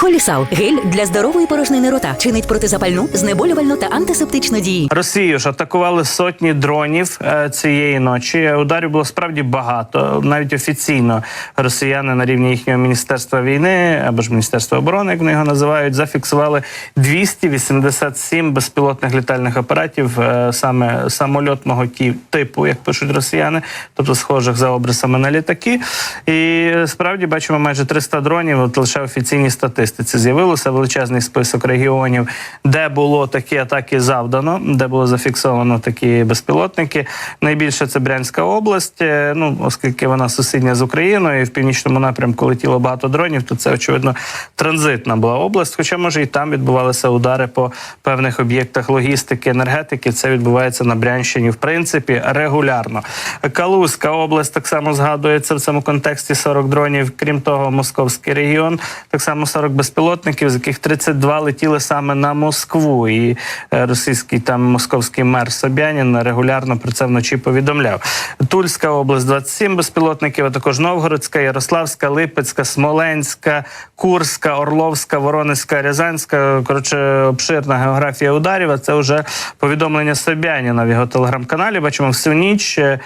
Холісал гель для здорової порожнини рота чинить протизапальну, знеболювальну та антисептичну дії. Росію ж атакували сотні дронів е, цієї ночі. Ударів було справді багато. Навіть офіційно росіяни на рівні їхнього міністерства війни або ж міністерства оборони, як вони його називають, зафіксували 287 безпілотних літальних апаратів, е, саме самольотного типу, як пишуть росіяни, тобто схожих за обрисами на літаки. І справді бачимо майже 300 дронів. От лише офіційні статистиці з'явилося величезний список регіонів, де було такі атаки завдано, де було зафіксовано такі безпілотники. Найбільше це Брянська область. е, Ну оскільки вона сусідня з Україною, і в північному напрямку летіло багато дронів, то це очевидно транзитна була область. Хоча може і там відбувалися удари по певних об'єктах логістики, енергетики. Це відбувається на Брянщині, в принципі, регулярно. Калузька область так само згадується в цьому контексті 40 дронів. Крім того, московський регіон так само 40 безпілотників, з яких 32 летіли саме на Москву. І е, російський там московський мер Собянін регулярно про це вночі повідомляв. Тульська область 27 безпілотників, а також Новгородська, Ярославська, Липецька, Смоленська, Курська, Орловська, Воронезька, Рязанська. Коротше, обширна географія ударів. А це вже повідомлення Собяніна в його телеграм-каналі. Бачимо всю ніч. е,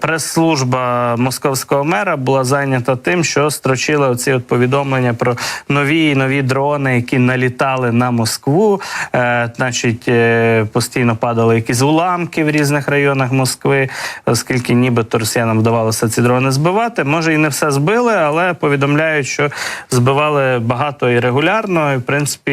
Прес-служба московського мера була зайнята тим, що строчила оці от повідомлення про нові нові дрони, які налітали на Москву. Е, значить, е, постійно падали якісь уламки в різних районах Москви, оскільки нібито росіянам вдавалося ці дрони збивати. Може і не все збили, але повідомляють, що збивали багато і регулярно. І, в принципі,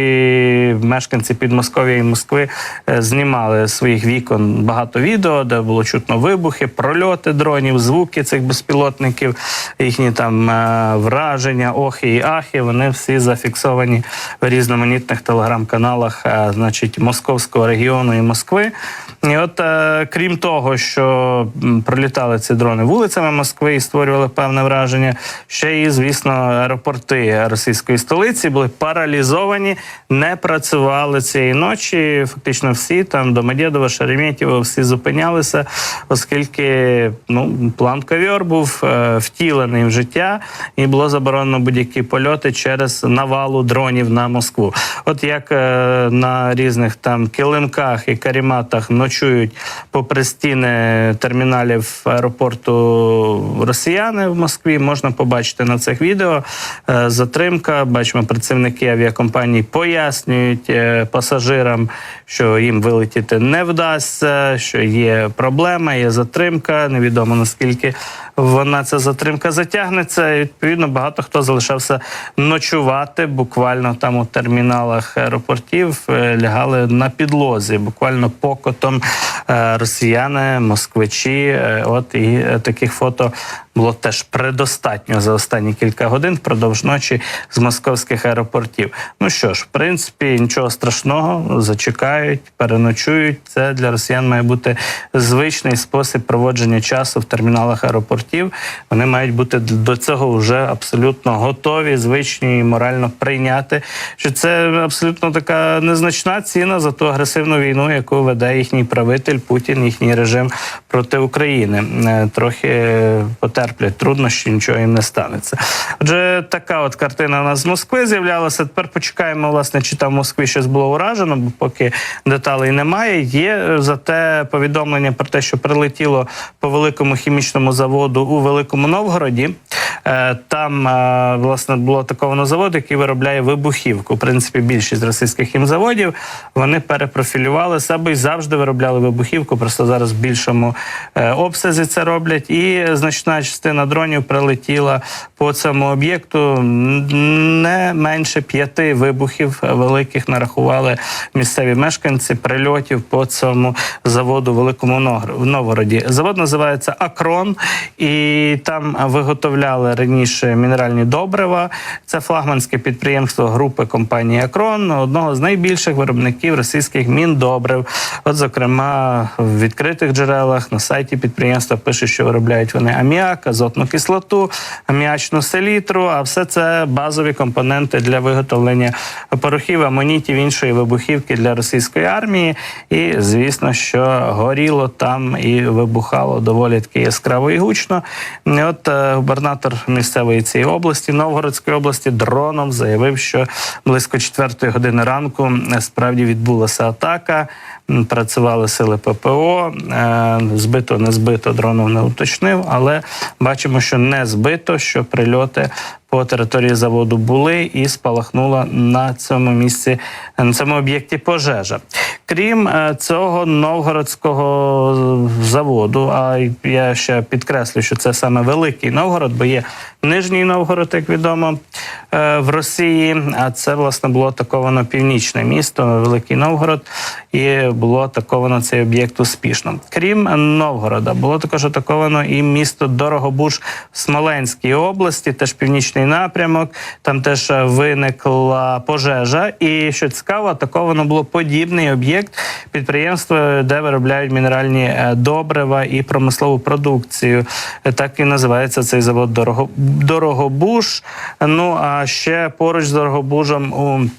мешканці Підмосков'я і Москви е, знімали своїх вікон багато відео, де було чутно вибухи, прольоти дронів, звуки цих безпілотників, їхні там е, враження, охи і ахи. Вони всі зафіксовані в різноманітних телеграм-каналах, е, значить, московського регіону і Москви. І от е, крім того, що пролітали ці дрони вулицями Москви і створювали певне враження, ще і, звісно, аеропорти російської столиці були паралізовані, не працювали цієї ночі. Фактично всі там Домодєдова, Шереметьєво, всі зупинялися, оскільки ну план ковьор був е, втілений в життя, і було заборонено будь-які польоти через навалу дронів на Москву. От як е, на різних там килимках і каріматах ночують попри стіни терміналів аеропорту росіяни в Москві, можна побачити на цих відео. Е, затримка. Бачимо, працівники авіакомпаній пояснюють е, пасажирам, що їм вилетіти не вдасться, що є проблема, є затримка. Невідомо наскільки вона ця затримка затягнеться. І, відповідно, багато хто залишався ночувати буквально там у терміналах аеропортів, е, лягали на підлозі, буквально покотом е, росіяни, москвичі. Е, От і таких фото було теж предостатньо за останні кілька годин впродовж ночі з московських аеропортів. Ну що ж, в принципі, нічого страшного, зачекають, переночують. Це для росіян має бути звичний спосіб проводження часу в терміналах аеропортів. Вони мають бути до цього вже абсолютно готові, звичні і морально прийняти, що це абсолютно така незначна ціна за ту агресивну війну, яку веде їхній правитель Путін, їхній режим проти України. Е, Трохи потерплять труднощі, нічого їм не станеться. Отже, така от картина у нас з Москви з'являлася. Тепер почекаємо, власне, чи там в Москві щось було уражено, бо поки деталей немає. Є е, зате повідомлення про те, що прилетіло по великому хімічному заводу у Великому Новгороді. Е, Там е, власне було атаковано завод, який виробляє вибухівку. В принципі, більшість російських хімзаводів вони перепрофілювали себе і завжди виробляли вибухівку. Просто зараз в більшому обсязі це роблять. І значна частина дронів прилетіла по цьому об'єкту. Не менше п'яти вибухів великих нарахували місцеві мешканці прильотів по цьому заводу Великому Новгор- Новгороді. Завод називається Акрон, і там виготовляли раніше мінеральні добрива. Це флагманське підприємство групи компанії Акрон, одного з найбільших виробників російських міндобрив. От, зокрема, в відкритих джерелах на сайті підприємства пишуть, що виробляють вони аміак, аміак, азотну кислоту, аміачну селітру. А все це базові компоненти для виготовлення порохів, амонітів іншої вибухівки для російської армії. І звісно, що горіло там і вибухало доволі таки яскраво і гучно. От е, губернатор місцевої цієї області, Новгородської області, дроном заявив, що близько 4 години ранку е, справді відбулася атака. Працювали сили ППО, збито, не збито, дроном не уточнив, але бачимо, що не збито, що прильоти по території заводу були і спалахнула на цьому місці, на цьому об'єкті пожежа. Крім е, цього новгородського заводу, а я ще підкреслю, що це саме великий Новгород, бо є Нижній Новгород, як відомо, е, в Росії. А це власне було атаковано північне місто, Великий Новгород, і було атаковано цей об'єкт успішно. Крім Новгорода, було також атаковано і місто Дорогобуж в Смоленській області, теж північний напрямок. Там теж е, виникла пожежа. І що цікаво, атаковано було подібний об'єкт підприємства, де виробляють мінеральні е, добрива і промислову продукцію. Е, Так і називається цей завод Дорого Дорогобуж. Ну а ще поруч з Дорогобужем у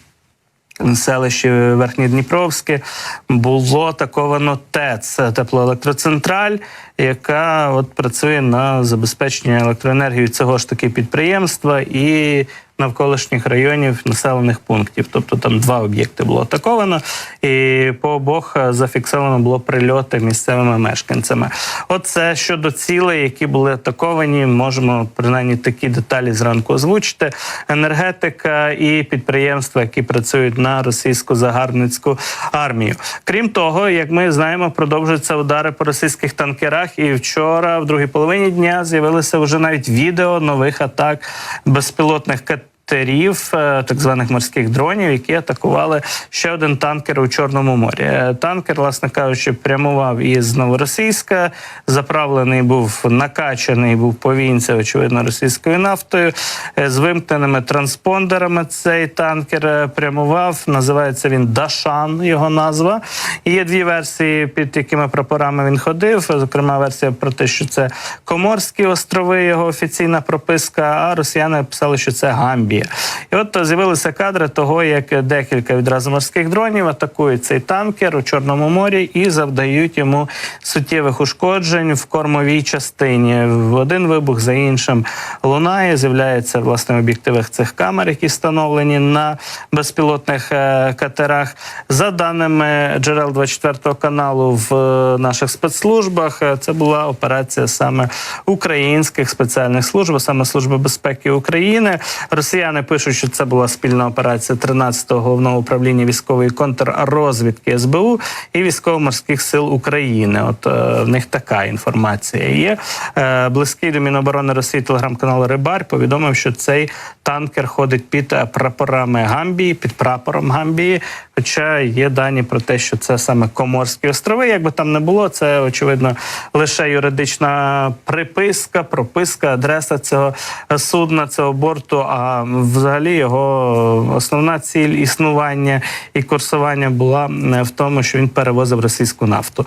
селищі Верхнєдніпровське було атаковано ТЕЦ теплоелектроцентраль, яка от працює на забезпечення електроенергії цього ж таки підприємства і навколишніх районів населених пунктів. Тобто там два об'єкти було атаковано, і по обох е, зафіксовано було прильоти місцевими мешканцями. Оце щодо цілей, які були атаковані, можемо принаймні такі деталі зранку озвучити. Енергетика і підприємства, які працюють на російську загарбницьку армію. Крім того, як ми знаємо, продовжуються удари по російських танкерах. І вчора, в другій половині дня, з'явилися вже навіть відео нових атак безпілотних катерів, е, так званих морських дронів, які атакували ще один танкер у Чорному морі. Е, Танкер, власне кажучи, прямував із Новоросійська, заправлений був накачаний, був повінця, очевидно, російською нафтою. Е, З вимкненими транспондерами цей танкер прямував. Називається він Дашан, його назва. І є дві версії, під якими прапорами він ходив. Зокрема, версія про те, що це Коморські острови, його офіційна прописка. А росіяни писали, що це Гамбія. І от з'явилися кадри того, як декілька відразу морських дронів атакують цей танкер у Чорному морі і завдають йому суттєвих ушкоджень в кормовій частині. В один вибух за іншим лунає. З'являється власне в об'єктивах цих камер, які встановлені на безпілотних е, катерах. За даними джерел 24 каналу в е, наших спецслужбах, е, це була операція саме українських спеціальних служб, саме Служби безпеки України. Росіяни пишуть, що це була спільна операція 13-го головного управління військової контррозвідки СБУ і військово-морських сил України. От е, в них така інформація є. Е, близький до Міноборони Росії телеграм-канал Рибар повідомив, що цей танкер ходить під е, прапорами Гамбії, під прапором Гамбії. Хоча є дані про те, що це саме Коморські острови. Якби там не було, це очевидно лише юридична приписка, прописка, адреса цього судна, цього борту. А взагалі його основна ціль існування і курсування була е, в тому, що він перевозив російську нафту.